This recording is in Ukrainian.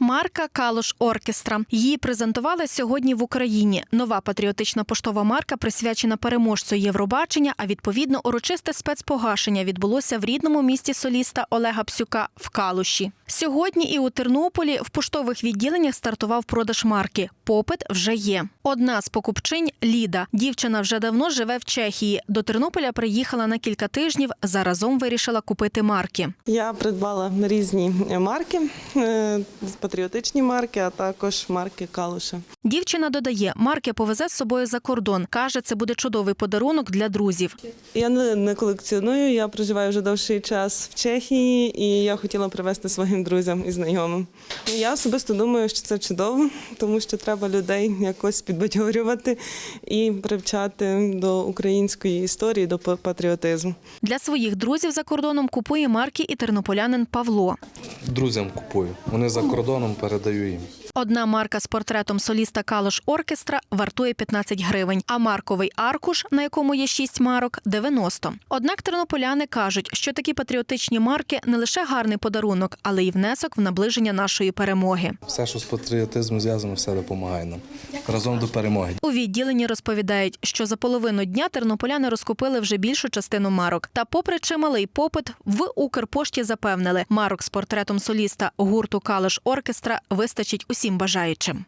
Марка Калуш Оркестра. Її презентували сьогодні в Україні. Нова патріотична поштова марка присвячена переможцю Євробачення. А відповідно, урочисте спецпогашення відбулося в рідному місті соліста Олега Псюка в Калуші. Сьогодні і у Тернополі в поштових відділеннях стартував продаж марки. Попит вже є. Одна з покупчинь Ліда. Дівчина вже давно живе в Чехії. До Тернополя приїхала на кілька тижнів. Заразом вирішила купити марки. Я придбала різні марки, е, патріотичні марки, а також марки Калуша. Дівчина додає, марки повезе з собою за кордон. Каже, це буде чудовий подарунок для друзів. Я не, не колекціоную, я проживаю вже довший час в Чехії, і я хотіла привезти своїм друзям і знайомим. Я особисто думаю, що це чудово, тому що треба людей якось підбадьорювати і привчати до української історії, до патріотизму. Для своїх друзів за кордоном купує марки і тернополянин Павло. Друзям купую. Вони за кордоном передаю їм. Одна марка з портретом соліста Калош Оркестра вартує 15 гривень, а марковий аркуш, на якому є 6 марок, 90. Однак тернополяни кажуть, що такі патріотичні марки не лише гарний подарунок, але й внесок в наближення нашої перемоги. Все, що з патріотизмом зв'язано, все допомагає нам. Разом до перемоги. У відділенні розповідають, що за половину дня тернополяни розкупили вже більшу частину марок. Та, попри чималий попит, в Укрпошті запевнили, марок з портретом соліста гурту Калиш Оркестра вистачить усім бажаючим.